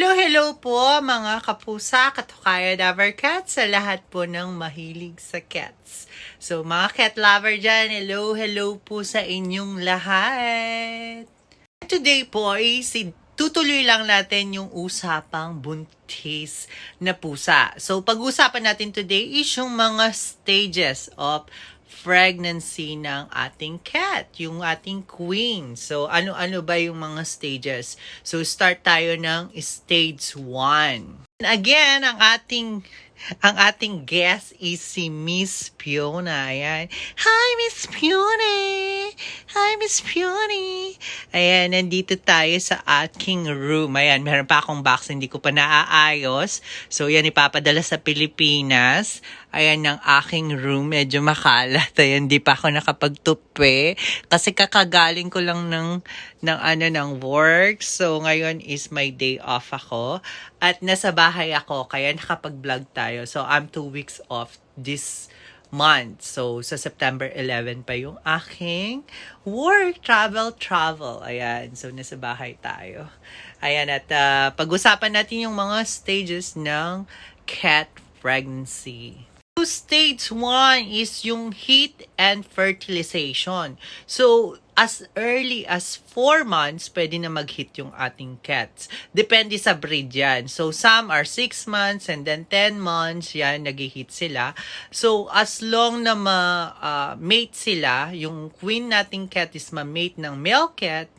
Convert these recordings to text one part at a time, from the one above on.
Hello, hello po mga kapusa, katukaya lover cats, sa lahat po ng mahilig sa cats. So mga cat lover dyan, hello, hello po sa inyong lahat. Today po ay si tutuloy lang natin yung usapang buntis na pusa. So pag-usapan natin today is yung mga stages of pregnancy ng ating cat, yung ating queen. So, ano-ano ba yung mga stages? So, start tayo ng stage 1. Again, ang ating ang ating guest is si Miss Fiona. Ayan. Hi, Miss Fiona! Miss Fiona! Ayan, nandito tayo sa aking room. Ayan, meron pa akong box, hindi ko pa naaayos. So, yan, ipapadala sa Pilipinas. Ayan, ang aking room. Medyo makalat. Ayan, di pa ako nakapagtupi. Kasi kakagaling ko lang ng, ng ano, ng work. So, ngayon is my day off ako. At nasa bahay ako, kaya nakapag-vlog tayo. So, I'm two weeks off this month. So, sa September 11 pa yung aking work, travel, travel. Ayan. So, nasa bahay tayo. Ayan. At ah, pag-usapan natin yung mga stages ng cat pregnancy. So, stage 1 is yung heat and fertilization. So, as early as 4 months, pwede na mag-hit yung ating cats. Depende sa breed yan. So, some are 6 months and then 10 months, yan, nag-hit sila. So, as long na ma-mate sila, yung queen nating cat is ma-mate ng male cat,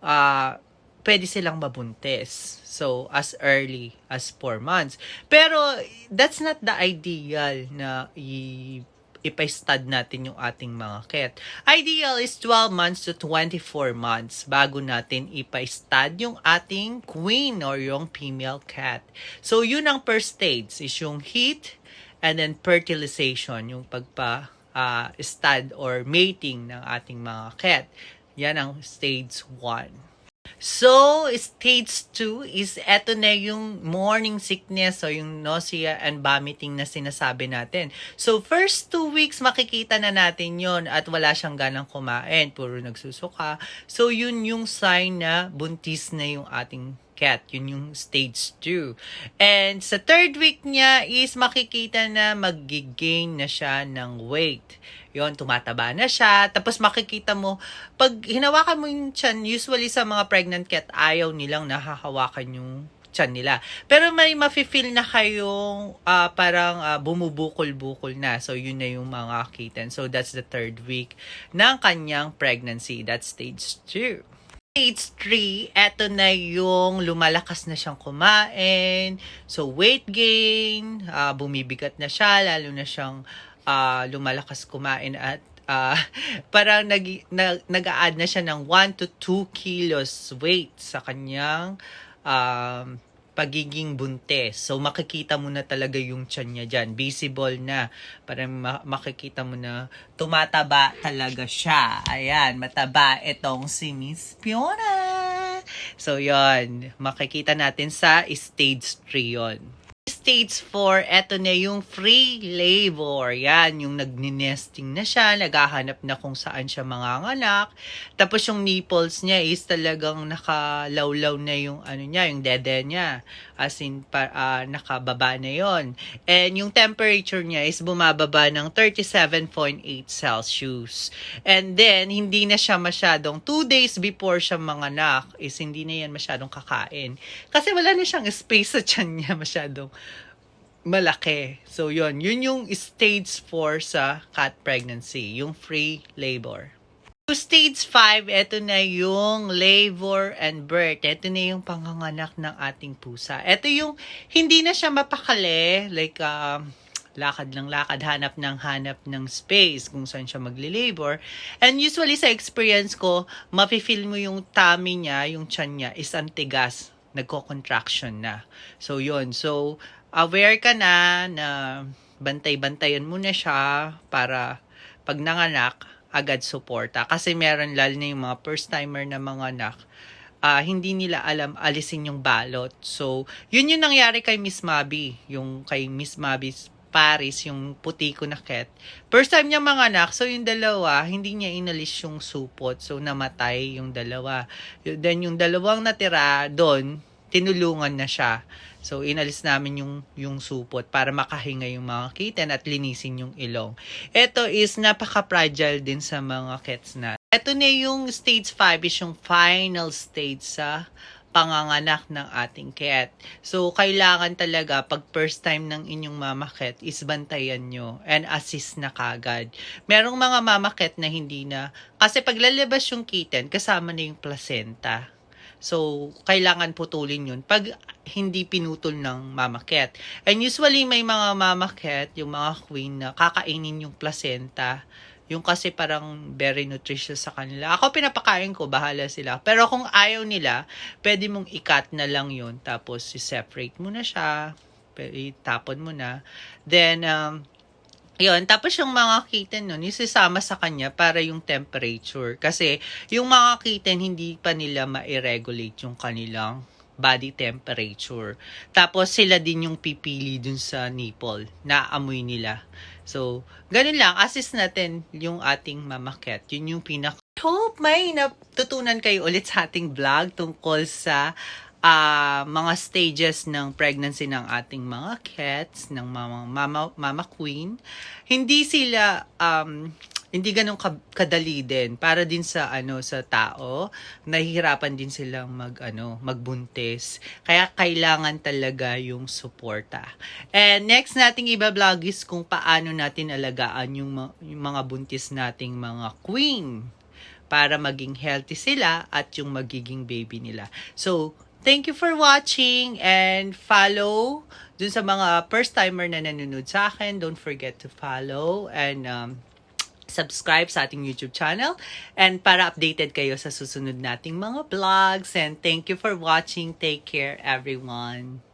ah pwede silang mabuntis. So, as early as 4 months. Pero, that's not the ideal na i- ipa-stud natin yung ating mga cat. Ideal is 12 months to 24 months bago natin ipa-stud yung ating queen or yung female cat. So, yun ang first stage is yung heat and then fertilization, yung pagpa ah, stud or mating ng ating mga cat. Yan ang stage 1. So, stage 2 is eto na yung morning sickness o yung nausea and vomiting na sinasabi natin. So, first two weeks makikita na natin yon at wala siyang ganang kumain. Puro nagsusuka. So, yun yung sign na buntis na yung ating cat. Yun yung stage 2. And sa third week niya is makikita na magigain na siya ng weight. Yon tumataba na siya. Tapos makikita mo, pag hinawakan mo yung chan, usually sa mga pregnant cat, ayaw nilang nahahawakan yung chan nila. Pero may mafe-feel na kayong ah, parang ah, bumubukol-bukol na. So, yun na yung mga kitten. So, that's the third week ng kanyang pregnancy. That's stage 2. Stage 3, eto na yung lumalakas na siyang kumain. So, weight gain, ah, bumibigat na siya, lalo na siyang ah, lumalakas kumain at ah, parang nag, nag, nag-a-add na siya ng 1 to 2 kilos weight sa kanyang um, pagiging buntes. So, makikita mo na talaga yung tiyan niya dyan. Visible na. Parang ma- makikita mo na tumataba talaga siya. Ayan, mataba itong si Miss Fiona. So, yon Makikita natin sa stage 3 yon Stage 4, eto na yung free labor. Yan, yung nagninesting na siya, naghahanap na kung saan siya manganganak. Tapos yung nipples niya is talagang nakalawlaw na yung ano niya, yung dede niya. As in, pa, ah, nakababa na yon And yung temperature niya is bumababa ng 37.8 Celsius. And then, hindi na siya masyadong, 2 days before siya manganak, is hindi na yan masyadong kakain. Kasi wala na siyang space sa tiyan niya masyadong malaki. So, yun. Yun yung stage 4 sa cat pregnancy, yung free labor. So, stage 5, ito na yung labor and birth. Ito na yung panganganak ng ating pusa. Ito yung hindi na siya mapakali, like, um, lakad lang lakad, hanap ng hanap ng space kung saan siya magli-labor. And usually sa experience ko, mafe-feel mo yung tummy niya, yung tiyan niya, is antigas, nagko-contraction na. So, yun. So, aware ka na na bantay-bantayan mo na siya para pag nanganak, agad suporta. Kasi meron lalo na yung mga first-timer na mga anak, ah, hindi nila alam alisin yung balot. So, yun yung nangyari kay Miss Mabi. Yung kay Miss Mabi Paris, yung puti ko na cat. First time niya mga anak, so yung dalawa, hindi niya inalis yung supot. So, namatay yung dalawa. Then, yung dalawang natira doon, tinulungan na siya. So, inalis namin yung, yung supot para makahinga yung mga kitten at linisin yung ilong. Ito is napaka-fragile din sa mga cats na. Ito na yung stage 5 is yung final stage sa panganganak ng ating cat. So, kailangan talaga pag first time ng inyong mama cat is bantayan nyo and assist na kagad. Merong mga mama cat na hindi na, kasi pag lalabas yung kitten, kasama na yung placenta. So, kailangan putulin yun pag hindi pinutol ng mama cat. And usually, may mga mama cat, yung mga queen na kakainin yung placenta. Yung kasi parang very nutritious sa kanila. Ako pinapakain ko, bahala sila. Pero kung ayaw nila, pwede mong ikat na lang yun. Tapos, separate mo na siya. Itapon mo na. Then, um, yun, tapos yung mga kitten nun, isasama sa kanya para yung temperature. Kasi yung mga kitten, hindi pa nila ma-regulate yung kanilang body temperature. Tapos sila din yung pipili dun sa nipple na amoy nila. So, ganun lang, assist natin yung ating mama cat. Yun yung pinaka Hope may natutunan kayo ulit sa ating vlog tungkol sa ah, mga stages ng pregnancy ng ating mga cats, ng mama, mama, mama queen. Hindi sila, um, hindi ganun ka- kadali din para din sa ano sa tao nahihirapan din silang mag ano magbuntis kaya kailangan talaga yung suporta and next nating iba-vlog is kung paano natin alagaan yung, yung mga buntis nating mga queen para maging healthy sila at yung magiging baby nila. So, thank you for watching and follow dun sa mga first timer na nanonood sa akin. Don't forget to follow and um, subscribe sa ating YouTube channel and para updated kayo sa susunod nating mga vlogs and thank you for watching. Take care everyone.